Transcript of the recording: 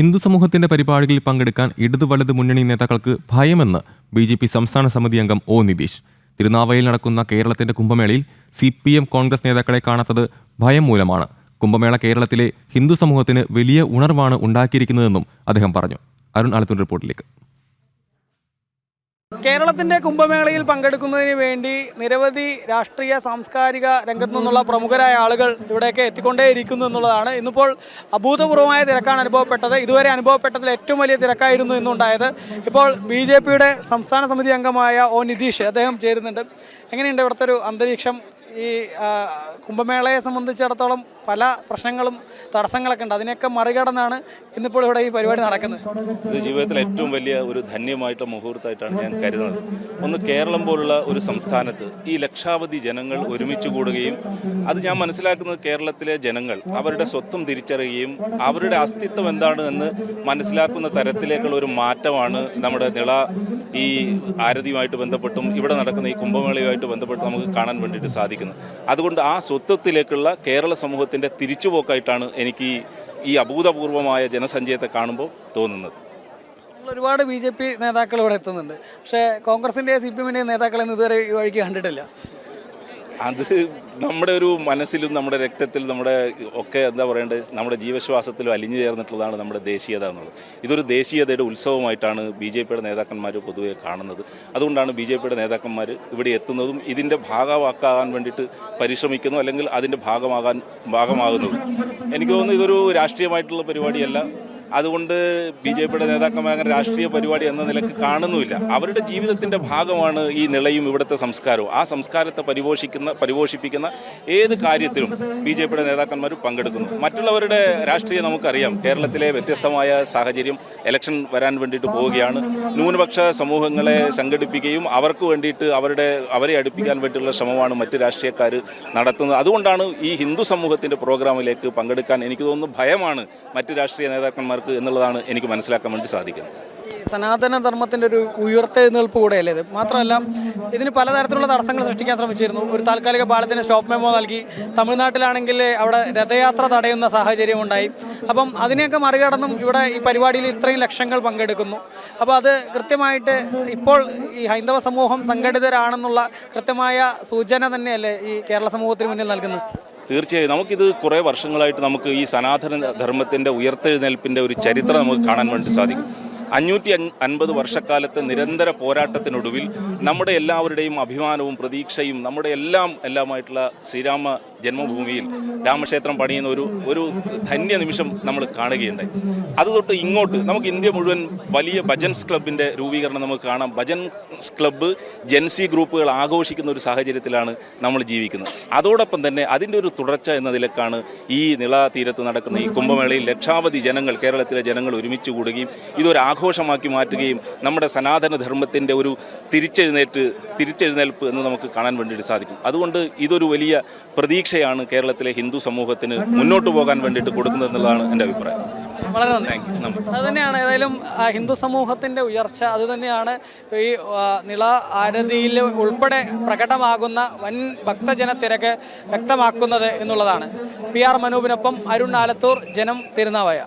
ഹിന്ദു സമൂഹത്തിന്റെ പരിപാടികളിൽ പങ്കെടുക്കാൻ ഇടതു വലത് മുന്നണി നേതാക്കൾക്ക് ഭയമെന്ന് ബി ജെ പി സംസ്ഥാന സമിതി അംഗം ഒ നിതീഷ്. തിരുനാവയിൽ നടക്കുന്ന കേരളത്തിന്റെ കുംഭമേളയിൽ സി പി എം കോൺഗ്രസ് നേതാക്കളെ കാണാത്തത് ഭയം മൂലമാണ്. കുംഭമേള കേരളത്തിലെ ഹിന്ദു സമൂഹത്തിന് വലിയ ഉണർവാണ് ഉണ്ടാക്കിയിരിക്കുന്നതെന്നും അദ്ദേഹം പറഞ്ഞു. അരുൺ ആലത്തൂർ റിപ്പോർട്ടിലേക്ക്. കേരളത്തിന്റെ കുംഭമേളയിൽ പങ്കെടുക്കുന്നതിന് വേണ്ടി നിരവധി രാഷ്ട്രീയ സാംസ്കാരിക രംഗത്തു നിന്നുള്ള പ്രമുഖരായ ആളുകൾ ഇവിടേക്ക് എത്തിക്കൊണ്ടേയിരിക്കുന്നു എന്നുള്ളതാണ്. ഇന്നിപ്പോൾ അഭൂതപൂർവമായ തിരക്കാണ് അനുഭവപ്പെട്ടത്. ഇതുവരെ അനുഭവപ്പെട്ടതിൽ ഏറ്റവും വലിയ തിരക്കായിരുന്നു ഇന്നുണ്ടായത്. ഇപ്പോൾ ബി ജെ പിയുടെ സംസ്ഥാന സമിതി അംഗമായ ഒ നിതീഷ് അദ്ദേഹം ചേരുന്നുണ്ട്. എങ്ങനെയുണ്ട് ഇവിടുത്തെ ഒരു അന്തരീക്ഷം ഈ കുംഭമേളയെ സംബന്ധിച്ചിടത്തോളം പല പ്രശ്നങ്ങളും തടസ്സങ്ങളൊക്കെ ഉണ്ട്. അതിനെയൊക്കെ മറികടന്നാണ് ഇന്നിപ്പോൾ ഇവിടെ ഈ പരിപാടി നടക്കുന്നത്. ഇത് ജീവിതത്തിലെ ഏറ്റവും വലിയ ഒരു ധന്യമായിട്ടുള്ള മുഹൂർത്തമായിട്ടാണ് ഞാൻ കരുതുന്നത്. ഒന്ന് കേരളം പോലുള്ള ഒരു സംസ്ഥാനത്ത് ഈ ലക്ഷാവധി ജനങ്ങൾ ഒരുമിച്ച് കൂടുകയും അത് ഞാൻ മനസ്സിലാക്കുന്നത് കേരളത്തിലെ ജനങ്ങൾ അവരുടെ സ്വത്വം തിരിച്ചറിയുകയും അവരുടെ അസ്തിത്വം എന്താണ് എന്ന് മനസ്സിലാക്കുന്ന തരത്തിലേക്കുള്ള ഒരു മാറ്റമാണ് നമ്മുടെ നിള ഈ ആരതിയുമായിട്ട് ബന്ധപ്പെട്ടും ഇവിടെ നടക്കുന്ന ഈ കുംഭമേളയുമായിട്ട് ബന്ധപ്പെട്ട് നമുക്ക് കാണാൻ വേണ്ടിയിട്ട് സാധിക്കുന്നു. അതുകൊണ്ട് ആ സ്വത്വത്തിലേക്കുള്ള കേരള സമൂഹത്തിന്റെ തിരിച്ചുപോക്കായിട്ടാണ് എനിക്ക് ഈ അഭൂതപൂർവമായ ജനസഞ്ചയത്തെ കാണുമ്പോൾ തോന്നുന്നത്. ഒരുപാട് ബി ജെ പി നേതാക്കൾ ഇവിടെ എത്തുന്നുണ്ട്. പക്ഷേ കോൺഗ്രസിന്റെ സി പി എമ്മിന്റെ നേതാക്കളെന്ന് ഇതുവരെ ഈ വഴിക്ക് കണ്ടിട്ടില്ല. അത് നമ്മുടെ ഒരു മനസ്സിലും നമ്മുടെ രക്തത്തിലും നമ്മുടെ ഒക്കെ എന്താ പറയേണ്ടത് നമ്മുടെ ജീവശ്വാസത്തിലും അലിഞ്ഞു ചേർന്നിട്ടുള്ളതാണ് നമ്മുടെ ദേശീയത എന്നുള്ളത്. ഇതൊരു ദേശീയതയുടെ ഉത്സവമായിട്ടാണ് ബി ജെ പിയുടെ നേതാക്കന്മാർ പൊതുവെ കാണുന്നത്. അതുകൊണ്ടാണ് ബി ജെ പിയുടെ നേതാക്കന്മാർ ഇവിടെ എത്തുന്നതും ഇതിന്റെ ഭാഗമാക്കാൻ വേണ്ടിയിട്ട് പരിശ്രമിക്കുന്നു അല്ലെങ്കിൽ അതിന്റെ ഭാഗമാകാൻ ഭാഗമാകുന്നതും. എനിക്ക് തോന്നുന്നു ഇതൊരു രാഷ്ട്രീയമായിട്ടുള്ള പരിപാടിയല്ല. അതുകൊണ്ട് ബി ജെ പിയുടെ നേതാക്കന്മാർ അങ്ങനെ രാഷ്ട്രീയ പരിപാടി എന്ന നിലയ്ക്ക് കാണുന്നുമില്ല. അവരുടെ ജീവിതത്തിന്റെ ഭാഗമാണ് ഈ നിളയും ഇവിടുത്തെ സംസ്കാരവും. ആ സംസ്കാരത്തെ പരിപോഷിക്കുന്ന പരിപോഷിപ്പിക്കുന്ന ഏത് കാര്യത്തിലും ബി ജെ പിയുടെ നേതാക്കന്മാർ പങ്കെടുക്കുന്നു. മറ്റുള്ളവരുടെ രാഷ്ട്രീയം നമുക്കറിയാം. കേരളത്തിലെ വ്യത്യസ്തമായ സാഹചര്യം ഇലക്ഷൻ വരാൻ വേണ്ടിയിട്ട് പോവുകയാണ്. ന്യൂനപക്ഷ സമൂഹങ്ങളെ സംഘടിപ്പിക്കുകയും അവർക്ക് വേണ്ടിയിട്ട് അവരുടെ അവരെ അടുപ്പിക്കാൻ വേണ്ടിയിട്ടുള്ള ശ്രമമാണ് മറ്റ് രാഷ്ട്രീയക്കാർ നടത്തുന്നത്. അതുകൊണ്ടാണ് ഈ ഹിന്ദു സമൂഹത്തിന്റെ പ്രോഗ്രാമിലേക്ക് പങ്കെടുക്കാൻ എനിക്ക് തോന്നുന്നു ഭയമാണ് മറ്റ് രാഷ്ട്രീയ നേതാക്കന്മാർക്ക് എന്നുള്ളതാണ് എനിക്ക് മനസ്സിലാക്കാൻ വേണ്ടി സാധിക്കുന്നത്. സനാതന ധർമ്മത്തിന്റെ ഒരു ഉയർത്തെഴുന്നേൽപ്പ് കൂടെയല്ലേ ഇത്? മാത്രമല്ല ഇതിന് പലതരത്തിലുള്ള തടസ്സങ്ങൾ സൃഷ്ടിക്കാൻ ശ്രമിച്ചിരുന്നു. ഒരു താൽക്കാലിക പാലത്തിന് സ്റ്റോപ്പ് മെമ്മോ നൽകി. തമിഴ്നാട്ടിലാണെങ്കിൽ അവിടെ രഥയാത്ര തടയുന്ന സാഹചര്യം ഉണ്ടായി. അപ്പം അതിനെയൊക്കെ മറികടന്നും ഇവിടെ ഈ പരിപാടിയിൽ ഇത്രയും ലക്ഷങ്ങൾ പങ്കെടുക്കുന്നു. അപ്പോൾ അത് കൃത്യമായിട്ട് ഇപ്പോൾ ഈ ഹൈന്ദവ സമൂഹം സംഘടിതരാണെന്നുള്ള കൃത്യമായ സൂചന തന്നെയല്ലേ ഈ കേരള സമൂഹത്തിന് മുന്നിൽ നൽകുന്നത്? തീർച്ചയായും നമുക്കിത് കുറേ വർഷങ്ങളായിട്ട് നമുക്ക് ഈ സനാതന ധർമ്മത്തിന്റെ ഉയർത്തെഴുന്നേൽപ്പിന്റെ ഒരു ചരിത്രം നമുക്ക് കാണാൻ വേണ്ടി സാധിക്കും. അഞ്ഞൂറ്റി അൻ- അൻപത് വർഷക്കാലത്തെ നിരന്തര പോരാട്ടത്തിനൊടുവിൽ നമ്മുടെ എല്ലാവരുടെയും അഭിമാനവും പ്രതീക്ഷയും നമ്മുടെ എല്ലാം എല്ലാമായിട്ടുള്ള ശ്രീരാമ ജന്മഭൂമിയിൽ രാമക്ഷേത്രം പണിയുന്ന ഒരു ഒരു ധന്യ നിമിഷം നമ്മൾ കാണുകയുണ്ടായി. അത് തൊട്ട് ഇങ്ങോട്ട് നമുക്ക് ഇന്ത്യ മുഴുവൻ വലിയ ഭജൻസ് ക്ലബിന്റെ രൂപീകരണം നമുക്ക് കാണാം. ഭജൻസ് ക്ലബ്ബ് ജൻസി ഗ്രൂപ്പുകൾ ആഘോഷിക്കുന്ന ഒരു സാഹചര്യത്തിലാണ് നമ്മൾ ജീവിക്കുന്നത്. അതോടൊപ്പം തന്നെ അതിന്റെ ഒരു തുടർച്ച എന്ന നിലക്കാണ് ഈ നിള തീരത്ത് നടക്കുന്ന ഈ കുംഭമേളയിൽ ലക്ഷാവധി ജനങ്ങൾ കേരളത്തിലെ ജനങ്ങൾ ഒരുമിച്ച് കൂടുകയും ഇതൊരു ആഘോഷമാക്കി മാറ്റുകയും നമ്മുടെ സനാതന ധർമ്മത്തിന്റെ ഒരു തിരിച്ചെഴുന്നേറ്റ് തിരിച്ചെഴുന്നേൽപ്പ് എന്ന് നമുക്ക് കാണാൻ വേണ്ടിയിട്ട് സാധിക്കും. അതുകൊണ്ട് ഇതൊരു വലിയ പ്രതീക്ഷയാണ് കേരളത്തിലെ ഹിന്ദു സമൂഹത്തിന് മുന്നോട്ട് പോകാൻ വേണ്ടിയിട്ട് കൊടുക്കുന്നത് എന്നുള്ളതാണ് എന്റെ അഭിപ്രായം. വളരെ നന്ദി. അത് തന്നെയാണ് ഏതായാലും ഹിന്ദു സമൂഹത്തിന്റെ ഉയർച്ച അത് തന്നെയാണ് ഈ നിള ആരതിയിൽ ഉൾപ്പെടെ പ്രകടമാകുന്ന വൻ ഭക്തജന തിരക്ക് വ്യക്തമാക്കുന്നത് എന്നുള്ളതാണ്. പി ആർ മനൂപിനൊപ്പം അരുൺ ആലത്തൂർ ജനം തിരുനാവായ.